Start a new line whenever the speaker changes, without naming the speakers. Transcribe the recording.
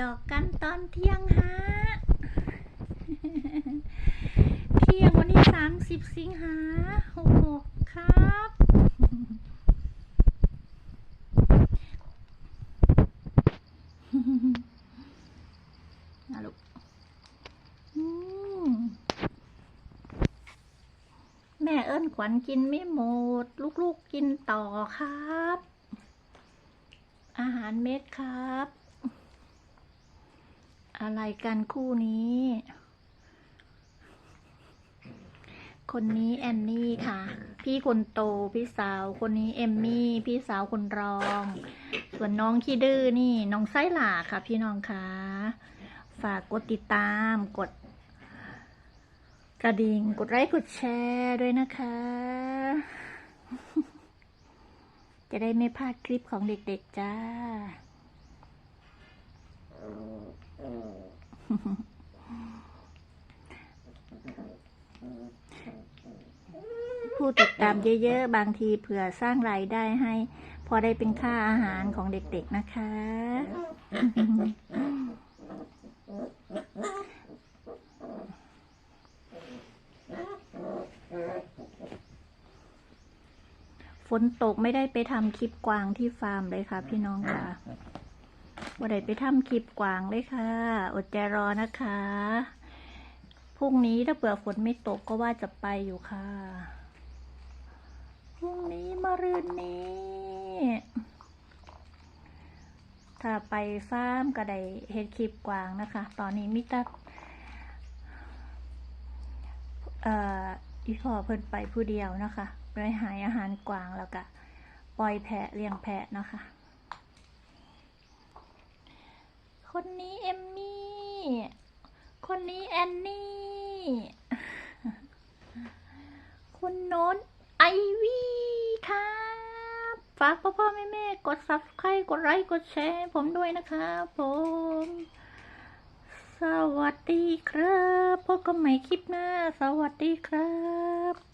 ยอกกันตอนเที่ยงฮะ เที่ยงวันที่สามสิบสิงหาหกหกครับ นะลูกอืมแม่เอิ้นขวัญกินไม่หมด ลูกๆกินต่อครับ อาหารเม็ดครับ อะไรกันคู่นี้ คนนี้แอนนี่ค่ะ พี่คนโตพี่สาว คนนี้เอมมี่ พี่สาวคนรอง ส่วนน้องขี้ดื้อนี่น้องไส้หลาค่ะ พี่น้องคะฝากกดติดตามกด กระดิ่งกดไลค์กดแชร์ด้วยนะคะ จะได้ไม่พลาดคลิปของเด็กๆจ้า ผู้ติดตามเยอะๆ บางทีเผื่อสร้างรายได้ให้ พอได้เป็นค่าอาหารของเด็กๆนะคะ ฝนตกไม่ได้ไปทำคลิปกวางที่ฟาร์มเลยค่ะพี่น้องค่ะ ว่าได้ไปทำคลิปกวางเลยค่ะ อดใจรอนะคะ พรุ่งนี้ถ้าเผื่อฝนไม่ตกก็ว่าจะไปอยู่ค่ะ พรุ่งนี้มารืนนี้ ถ้าไปฟาร์มก็ได้เฮ็ดคลิปกวางนะคะ ตอนนี้มิตรเอ่ออีพอเพิ่นไปผู้เดียวนะคะไปหายอาหารกวางแล้วก็ปล่อยแพะเลี้ยงแพะนะคะ คนนี้เอมมี่ คนนี้แอนนี่ คุณโน้นไอวี่ครับ ฝากพ่อพ่อแม่แม่กด subscribe กดไลค์กดแชร์ผมด้วยนะครับผม สวัสดีครับพบกันใหม่คลิปหน้า สวัสดีครับ